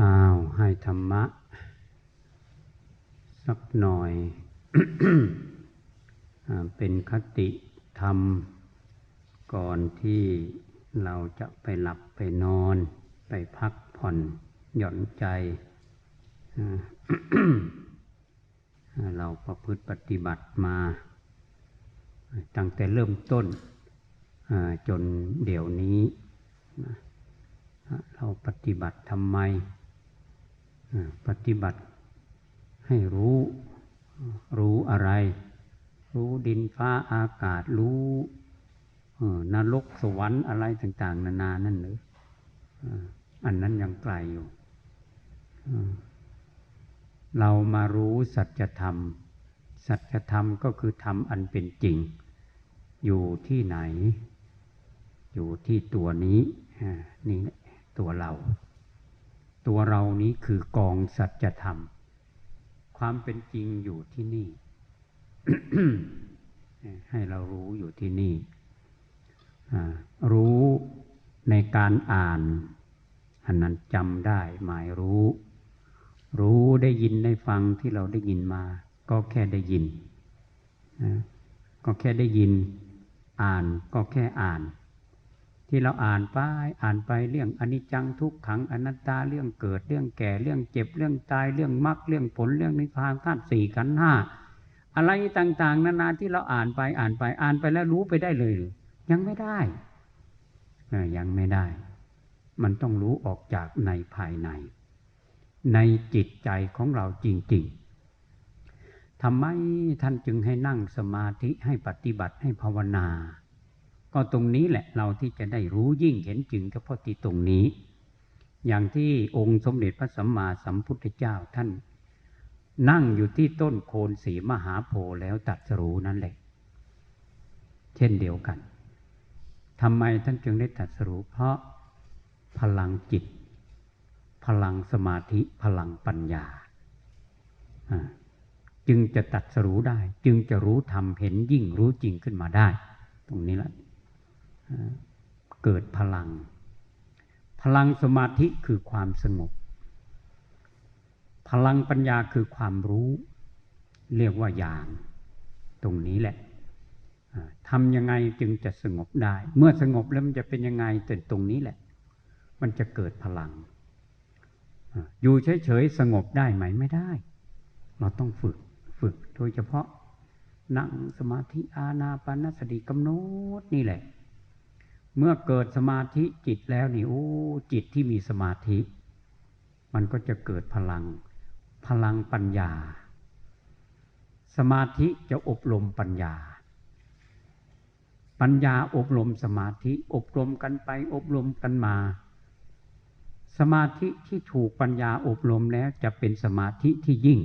อ้าว ให้ธรรมะ สักหน่อยอเป็นคติธรรม ก่อนที่เราจะไปหลับไปนอน ไปพักผ่อนหย่อนใจ เราประพฤติปฏิบัติมา ตั้งแต่เริ่มต้น จนเดี๋ยวนี้ เราปฏิบัติทำไม ปฏิบัติให้รู้ รู้อะไร รู้ดินฟ้าอากาศรู้นรกสวรรค์อะไรต่าง ๆ นานานั่นหรืออันนั้นยังไกลอยู่เรามารู้สัจธรรม สัจธรรมก็คือธรรมอันเป็นจริง อยู่ที่ไหน อยู่ที่ตัวนี้นี่ตัวเรา ตัวเรานี้คือกองสัจธรรม ความเป็นจริงอยู่ที่นี่ ให้เรารู้อยู่ที่นี่ รู้ในการอ่านอันนั้นจำได้หมายรู้ รู้ได้ยินได้ฟังที่เราได้ยินมา ก็แค่ได้ยินนะก็แค่ได้ยิน อ่านก็แค่อ่าน ที่เราอ่านไปอ่านไปเรื่องอนิจจังทุกขังอนัตตาเรื่องเกิดเรื่องแก่เรื่องเจ็บเรื่องตายเรื่องมรรคเรื่องผลเรื่องนิพพานธาตุสี่ขันห้าอะไรต่างๆ นานาที่เราอ่านไปอ่านไปอ่านไปแล้วรู้ไปได้เลยหรือยังไม่ได้ยังไม่ได้ มันต้องรู้ออกจากในภายใน ในจิตใจของเราจริงๆทำไมท่านจึงให้นั่งสมาธิให้ปฏิบัติให้ภาวนา ก็ตรงนี้แหละเราที่จะได้รู้ยิ่งเห็นจริงก็เพราะที่ตรงนี้ อย่างที่องค์สมเด็จพระสัมมาสัมพุทธเจ้าท่าน นั่งอยู่ที่ต้นโคนสีมหาโพธิ์แล้วตัดสรู้นั่นแหละ เช่นเดียวกันทำไมท่านจึงได้ตัดสรู้เพราะพลังจิต พลังสมาธิพลังปัญญา จึงจะตัดสรู้ได้ จึงจะรู้ธรรมเห็นยิ่งรู้จริงขึ้นมาได้ ตรงนี้แหละ เกิดพลัง พลังสมาธิคือความสงบ พลังปัญญาคือความรู้ เรียกว่าญาณตรงนี้แหละทำยังไงจึงจะสงบได้ เมื่อสงบแล้วมันจะเป็นยังไงแต่ตรงนี้แหละ มันจะเกิดพลัง อยู่เฉยๆสงบได้ไหมไม่ได้ เราต้องฝึกฝึกโดยเฉพาะนั่งสมาธิอาณาปานสติกำหนดนี่แหละ เมื่อเกิดสมาธิจิตแล้วนี่โอ้จิตที่มีสมาธิ มันก็จะเกิดพลัง พลังปัญญา สมาธิจะอบรมปัญญา ปัญญาอบรมสมาธิ อบรมกันไป อบรมกันมา สมาธิที่ถูกปัญญาอบรมแล้วจะเป็นสมาธิที่ยิ่ง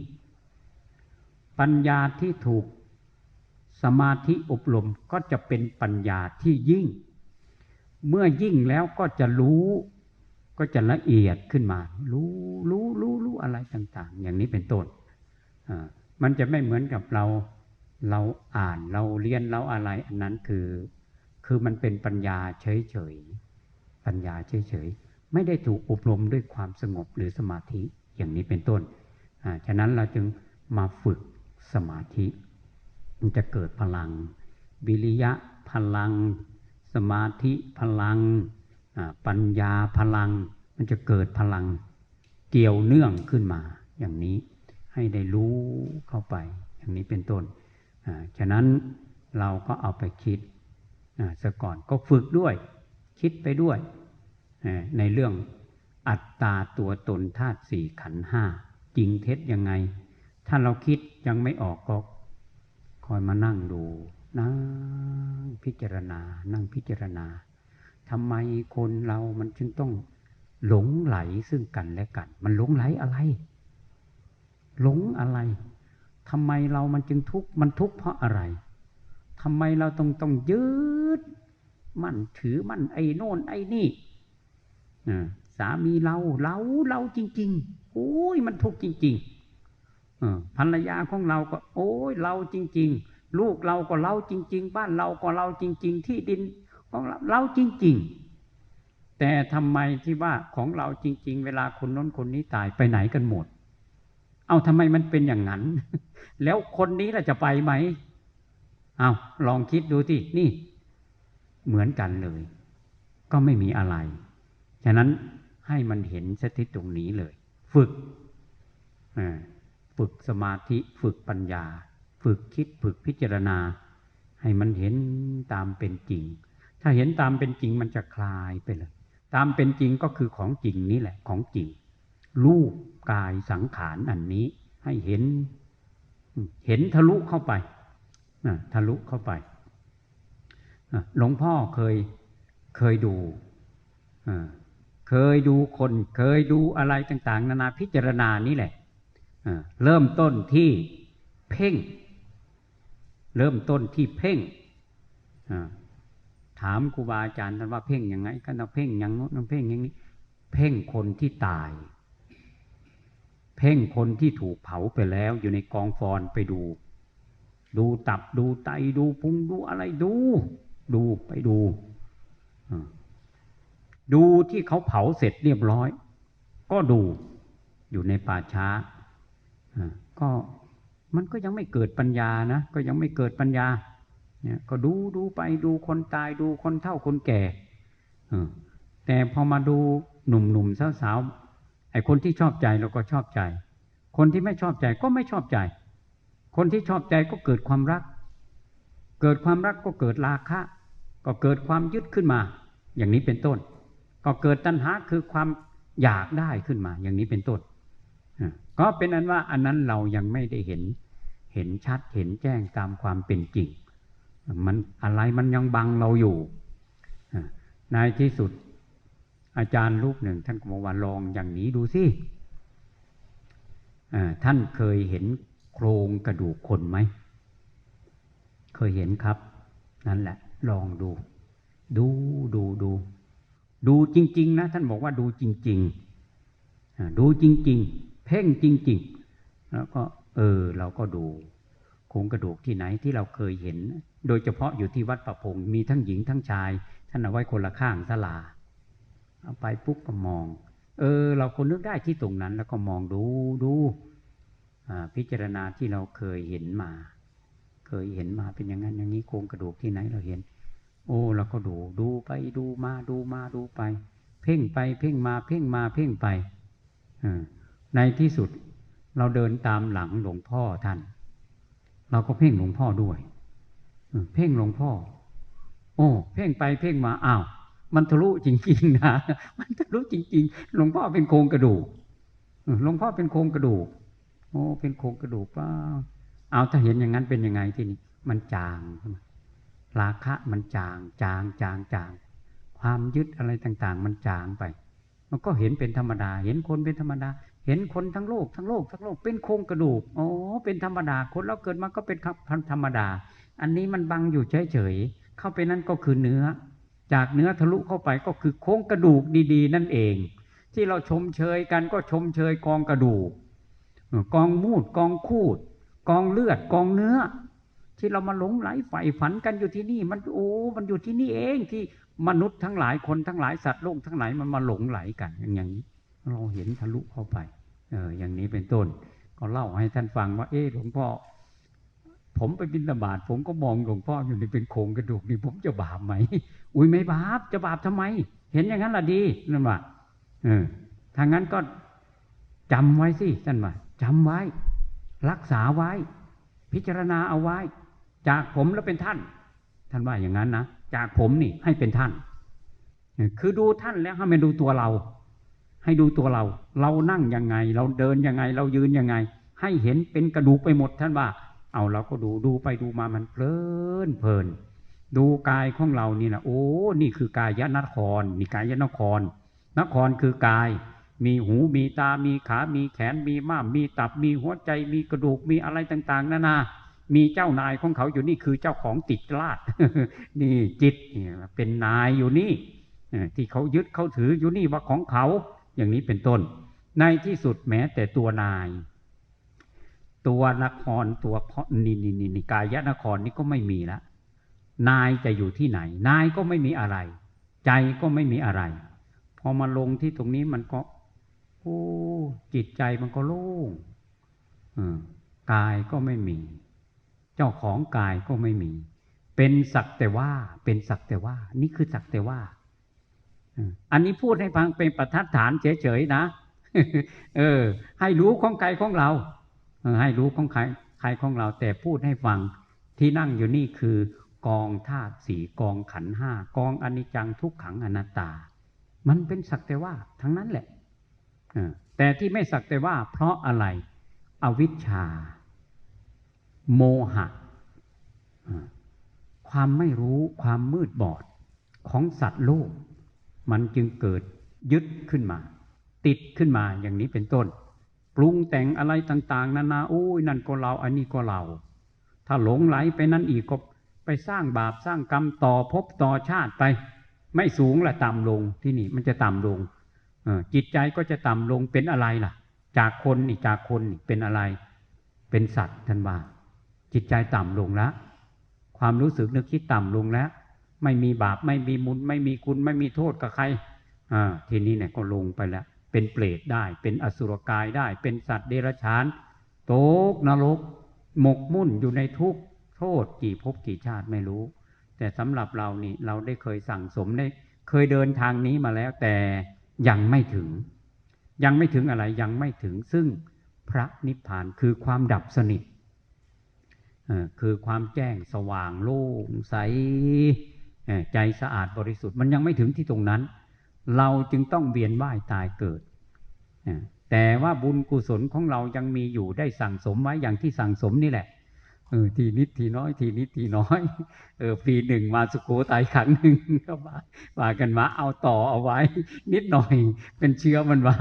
ปัญญาที่ถูกสมาธิอบรมก็จะเป็นปัญญาที่ยิ่ง เมื่อยิ่งแล้วก็จะรู้ ก็จะละเอียดขึ้นมา รู้รู้รู้รู้อะไรต่าง ๆ อย่างนี้เป็นต้นมันจะไม่เหมือนกับเราเราอ่านเราเรียนเราอะไรอันนั้นคือ คือมันเป็นปัญญาเฉยๆปัญญาเฉยๆไม่ได้ถูกอบรมด้วยความสงบหรือสมาธิอย่างนี้เป็นต้นอ่าฉะนั้นเราจึงมาฝึกสมาธิ มันจะเกิดพลังวิริยะพลัง สมาธิพลังปัญญาพลัง มันจะเกิดพลังเกี่ยวเนื่องขึ้นมา อย่างนี้ให้ได้รู้เข้าไป อย่างนี้เป็นต้นฉะนั้นเราก็เอาไปคิดซะก่อนก็ฝึกด้วย คิดไปด้วย ในเรื่องอัตตาตัวตนธาตุสี่ขันห้าจริงเท็จยังไง ถ้าเราคิดยังไม่ออกก็คอยมานั่งดู นั่งพิจารณา นั่งพิจารณาทำไมคนเรามันจึงต้องหลงไหลซึ่งกันและกัน มันหลงไหลอะไร หลงอะไรทำไมเรามันจึงทุกข์มันทุกข์เพราะอะไรทำไมเราต้องต้องยึดมั่นถือมั่นไอ้โน่นไอ้นี่สามีเราเราเราจริง ๆ โอ้ยมันทุกข์จริงๆภรรยาของเราก็ โอ้ยเราจริง ๆ ลูกเราก็เราจริง ๆ บ้านเราก็เราจริง ๆ ที่ดินของเราเราจริง ๆ แต่ทำไมที่ว่าของเราจริง ๆ เวลาคนน้นคนนี้ตายไปไหนกันหมด เอาทำไมมันเป็นอย่างนั้น แล้วคนนี้ล่ะจะไปไหมเอาลองคิดดูที่นี่ เหมือนกันเลย ก็ไม่มีอะไร ฉะนั้นให้มันเห็นสถิตตรงนี้เลย ฝึกฝึกสมาธิฝึกปัญญา ฝึกคิดฝึกพิจารณา ให้มันเห็นตามเป็นจริง ถ้าเห็นตามเป็นจริงมันจะคลายไปเลย ตามเป็นจริงก็คือของจริงนี่แหละของจริง รูปกายสังขารอันนี้ ให้เห็น เห็นทะลุเข้าไปทะลุเข้าไปหลวงพ่อเคยเคยดูเคยดูคนเคยดูอะไรต่าง ๆ นานาพิจารณานี่แหละเริ่มต้นที่เพ่ง เริ่มต้นที่เพ่งถามครูบาอาจารย์ท่านว่าเพ่งยังไงก็ต้องเพ่งอย่างนู้นเพ่งอย่างนี้ เพ่งคนที่ตาย เพ่งคนที่ถูกเผาไปแล้วอยู่ในกองฟอนไปดู ดูตับดูไตดูพุงดูอะไรดู ดูไปดู ดูที่เขาเผาเสร็จเรียบร้อย ก็ดูอยู่ในป่าช้าก็ มันก็ยังไม่เกิดปัญญานะ ก็ยังไม่เกิดปัญญา เนี่ย ก็ดูดูไปดูคนตายดูคนเฒ่าคนแก่แต่พอมาดูหนุ่มหนุ่มสาวสาวไอ้คนที่ชอบใจเราก็ชอบใจ คนที่ไม่ชอบใจก็ไม่ชอบใจ คนที่ชอบใจก็เกิดความรัก เกิดความรักก็เกิดราคะ ก็เกิดความยึดขึ้นมา อย่างนี้เป็นต้น ก็เกิดตัณหาคือความอยากได้ขึ้นมา อย่างนี้เป็นต้น ก็เป็นอันว่าอันนั้นเรายังไม่ได้เห็น เห็นชัดเห็นแจ้งตามความเป็นจริง มันอะไรมันยังบังเราอยู่ในที่สุด อาจารย์รูปหนึ่ง ท่านก็บอกว่าลองอย่างนี้ดูสิท่านเคยเห็นโครงกระดูกคนไหม เคยเห็นครับ นั่นแหละ ลองดู ดูดูดู ดูจริง ๆ นะ ท่านบอกว่าดูจริง ๆ ดูจริง ๆ พ่งจริง ๆ แล้วก็เออเราก็ดูโครงกระดูกที่ไหนที่เราเคยเห็น โดยเฉพาะอยู่ที่วัดประพงมีทั้งหญิงทั้งชาย ท่านเอาไว้คนละข้างสลาเอาไปปุ๊บก็มอง เออ เราคนนึกได้ที่ตรงนั้น แล้วก็มองดูดูพิจารณาที่เราเคยเห็นมา เคยเห็นมาเป็นอย่างนั้นอย่างนี้โครงกระดูกที่ไหนเราเห็น โอ้เราก็ดูดูไปดูมาดูมาดูไป เพ่งไปเพ่งมาเพ่งมาเพ่งไป ในที่สุดเราเดินตามหลังหลวงพ่อท่าน เราก็เพ่งหลวงพ่อด้วย เพ่งหลวงพ่อ โอ้ เพ่งไปเพ่งมาอ้าว มันทะลุจริง ๆ นะ มันทะลุจริง ๆ หลวงพ่อเป็นโครงกระดูกหลวงพ่อเป็นโครงกระดูก โอ้ เป็นโครงกระดูกป้าเอาถ้าเห็นอย่างนั้นเป็นยังไงที่นี่มันจางใช่ไหมราคะมันจาง จางจางจาง ความยึดอะไรต่าง ๆ มันจางไป มันก็เห็นเป็นธรรมดา เห็นคนเป็นธรรมดา เห็นคนทั้งโลกทั้งโลกทั้งโลกเป็นโครงกระดูกอ๋อเป็นธรรมดาคนเราเกิดมาก็เป็นธรรมดา อันนี้มันบังอยู่เฉยๆเข้าไปนั่นก็คือเนื้อ จากเนื้อทะลุเข้าไปก็คือโครงกระดูกดีๆ นั่นเอง ที่เราชมเชยกันก็ชมเชยกองกระดูกกองมูดกองคูด กองเลือดกองเนื้อ ที่เรามาหลงไหลใฝ่ฝันกันอยู่ที่นี่ มันโอ้มันอยู่ที่นี่เองที่มนุษย์ทั้งหลายคนทั้งหลายสัตว์โลกทั้งหลายมันมาหลงไหลกันอย่างนี้ เราเห็นทะลุเข้าไปเอออย่างนี้เป็นต้น ก็เล่าให้ท่านฟังว่า เออหลวงพ่อ ผมไปบินตบาทผมก็มองหลวงพ่ออยู่ในเป็นโครงกระดูกนี่ผมจะบาปไหม อุ้ยไม่บาปจะบาปทำไม เห็นอย่างนั้นล่ะดีนั่นว่าเออทางนั้นก็จำไว้สิท่านว่าจำไว้ รักษาไว้ พิจารณาเอาไว้ จากผมแล้วเป็นท่าน ท่านว่าอย่างนั้นนะจากผมนี่ให้เป็นท่าน คือดูท่านแล้วให้มาดูตัวเรา ให้ดูตัวเรา เรานั่งยังไง เราเดินยังไง เรายืนยังไง ให้เห็นเป็นกระดูกไปหมดท่านว่า เอาเราก็ดูดูไปดูมามันเพลินเพลิน ดูกายของเรานี่นะโอ้ นี่คือกายยนครนี่กายยนคร นครคือกาย มีหูมีตา มีขา มีแขน มีม้าม มีตับ มีหัวใจ มีกระดูก มีอะไรต่างๆนานา มีเจ้านายของเขาอยู่นี่คือเจ้าของติดลาดนี่จิตเป็นนายอยู่นี่ที่เขายึดเขาถืออยู่นี่ว่าของเขา อย่างนี้เป็นต้น ในที่สุดแม้แต่ตัวนาย ตัวนครตัวนี่นี่นี่กายนครนี่ก็ไม่มีละนายจะอยู่ที่ไหน นายก็ไม่มีอะไร ใจก็ไม่มีอะไร พอมาลงที่ตรงนี้มันก็โอ้จิตใจมันก็โล่งกายก็ไม่มี เจ้าของกายก็ไม่มี เป็นสักแต่ว่า เป็นสักแต่ว่า นี่คือสักแต่ว่า อันนี้พูดให้ฟังเป็นประทัดฐานเฉยๆนะ เออ ให้รู้ของใครของเราให้รู้ของใครใครของเรา แต่พูดให้ฟังที่นั่งอยู่นี่คือกองธาตุสี่กองขันห้ากองอนิจจังทุกขังอนัตตา มันเป็นสักแต่ว่าทั้งนั้นแหละแต่ที่ไม่สักแต่ว่า เพราะอะไร อวิชชา โมหะ ความไม่รู้ความมืดบอดของสัตว์โลก มันจึงเกิดยึดขึ้นมา ติดขึ้นมาอย่างนี้เป็นต้น ปรุงแต่งอะไรต่าง ๆ นานาโอ้ยนั่นก็เราอันนี้ก็เรา ถ้าหลงไหลไปนั่นอีกก็ไปสร้างบาปสร้างกรรมต่อภพต่อชาติไป ไม่สูงละต่ำลงที่นี่มันจะต่ำลงจิตใจก็จะต่ำลงเป็นอะไรล่ะ จากคนนี่จากคนนี่เป็นอะไร เป็นสัตว์ท่านว่าจิตใจต่ำลงแล้วความรู้สึกนึกคิดต่ำลงแล้ว ไม่มีบาปไม่มีมุนไม่มีคุณไม่มีโทษกับใครอ่าทีนี้เนี่ยก็ลงไปแล้ว เป็นเปรตได้ เป็นอสุรกายได้ เป็นสัตว์เดรัจฉานตกนรก หมกมุ่นอยู่ในทุกข์โทษกี่ภพกี่ชาติไม่รู้ แต่สำหรับเรานี่เราได้เคยสั่งสมได้เคยเดินทางนี้มาแล้วแต่ยังไม่ถึง ยังไม่ถึงอะไรยังไม่ถึงซึ่งพระนิพพานคือความดับสนิทอ่อคือความแจ้งสว่างโล่งใส ใจสะอาดบริสุทธิ์มันยังไม่ถึงที่ตรงนั้น เราจึงต้องเวียนว่ายตายเกิด แต่ว่าบุญกุศลของเรายังมีอยู่ได้สั่งสมไว้อย่างที่สั่งสมนี่แหละเออทีนิดทีน้อย ทีนิดทีน้อยเออปีหนึ่งมาสุโขทัยครั้งหนึ่งก็มาว่ากันมาเอาต่อเอาไว้ นิดหน่อยเป็นเชื้อมันไว้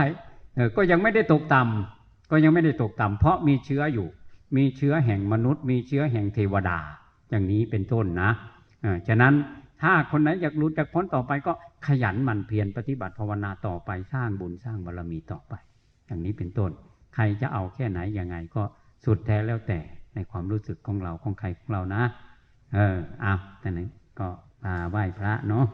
เออก็ยังไม่ได้ตกต่ำก็ยังไม่ได้ตกต่ำเพราะมีเชื้ออยู่ มีเชื้อแห่งมนุษย์ มีเชื้อแห่งเทวดา อย่างนี้เป็นต้นนะเออฉะนั้น ถ้าคนไหนอยากรู้จากพ้นต่อไปก็ขยันหมั่นเพียรปฏิบัติภาวนาต่อไปสร้างบุญสร้างบารรมีต่อไป อย่างนี้เป็นต้น ใครจะเอาแค่ไหนยังไงก็สุดแท้แล้วแต่ในความรู้สึกของเราของใครของเรานะ เออเอาแต่ไหนก็มาไหว้พระเนาะ